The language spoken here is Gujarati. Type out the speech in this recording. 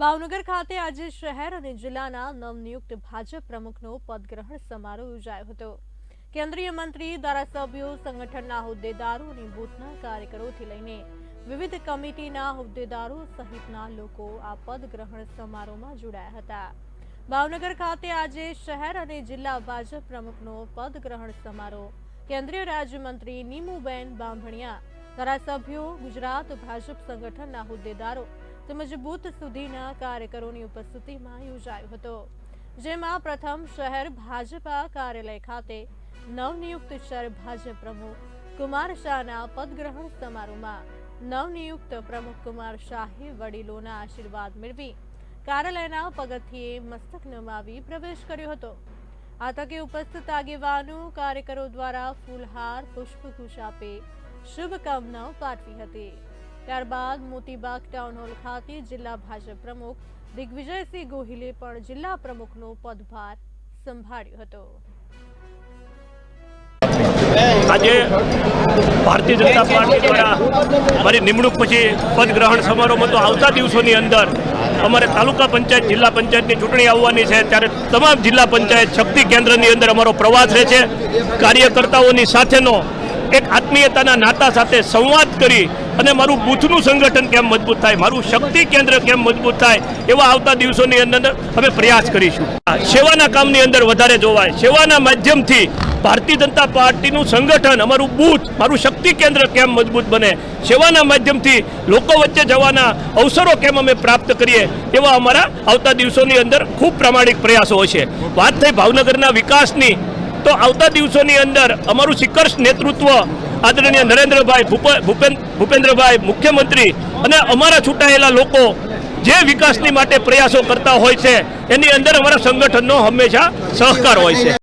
ભાવનગર ખાતે આજે શહેર અને જિલ્લાના નવનિયુક્ત ભાજપ પ્રમુખનો પદગ્રહણ સમારોહ યોજાયો હતો. કેન્દ્રીય મંત્રી, ધારાસભ્યો, સંગઠનના હોદ્દેદારો અને બૂથના કાર્યકરોથી લઈને વિવિધ કમિટીના હોદ્દેદારો સહિતના લોકો આ પદગ્રહણ સમારોહમાં જોડાયા હતા. ભાવનગર ખાતે આજે શહેર અને જિલ્લા ભાજપ પ્રમુખનો પદગ્રહણ સમારોહ. કેન્દ્રીય રાજ્યમંત્રી નીમુબેન બાંભણિયા, ધારાસભ્યો, ગુજરાત ભાજપ સંગઠનના હોદ્દેદારો તેમજ બૂથ સુધીના કાર્યકરોની ઉપસ્થિતિમાં યોજાયો હતો, જેમાં પ્રથમ શહેર ભાજપા કાર્યાલય ખાતે નવનિયુક્ત શહેર ભાજપ પ્રમુખ કુમાર શાહના પદગ્રહણ સમારોહમાં નવનિયુક્ત પ્રમુખ કુમાર શાહે વડીલોના આશીર્વાદ મેળવી કાર્યાલયના પગથિયે મસ્તક નમાવી પ્રવેશ કર્યો હતો. આ તકે ઉપસ્થિત આગેવાનો કાર્યકરો દ્વારા ફૂલહાર, પુષ્પગુચ્છ આપી શુભકામનાઓ પાઠવી હતી. ત્યારબાદ મોતીબાગ ટાઉન હોલ ખાતે જિલ્લા ભાજપ પ્રમુખ દિગ્વિજયસિંહ ગોહિલે પણ જિલ્લા પ્રમુખનો પદભાર સંભાળ્યો હતો. આજે ભારતીય જનતા પાર્ટી દ્વારા મારી નિમણૂક પછી પદગ્રહણ સમારોહમાં તો આવતા દિવસોની અંદર અમારે તાલુકા પંચાયત, જિલ્લા પંચાયતની ચૂંટણી આવવાની છે. ત્યારે તમામ જિલ્લા પંચાયત શક્તિ કેન્દ્રની અંદર અમારો પ્રવાસ રહે છે. કાર્યકર્તાઓની સાથેનો એક આત્મીયતાના નાતા સાથે સંવાદ કરી અને મારું બૂથનું સંગઠન કેમ મજબૂત થાય? મારું શક્તિ કેન્દ્ર કેમ મજબૂત થાય? એવા આવતા દિવસોની અંદર અમે પ્રયાસ કરીશું. સેવાના કામની અંદર વધારે જોવાય. સેવાના માધ્યમથી ભારતીય જનતા પાર્ટીનું સંગઠન, અમારું બૂથ, મારું શક્તિ કેન્દ્ર કેમ મજબૂત બને? સેવાના માધ્યમથી લોકો વચ્ચે જવાના અવસરો કેમ અમે પ્રાપ્ત કરીએ? એવા અમારા આવતા દિવસોની અંદર ખૂબ પ્રામાણિક પ્રયાસો હશે. વાત થઈ ભાવનગરના વિકાસની, તો આવતા દિવસોની અંદર અમારું શિખર્ષ નેતૃત્વ આદરણીય નરેન્દ્રભાઈ ભૂપે- ભૂપેન્દ્રભાઈ મુખ્યમંત્રી અને અમારા છૂટાયેલા લોકો જે વિકાસની માટે પ્રયાસો કરતા હોય છે, એની અંદર અમારા સંગઠનનો હંમેશા સહકાર હોય છે.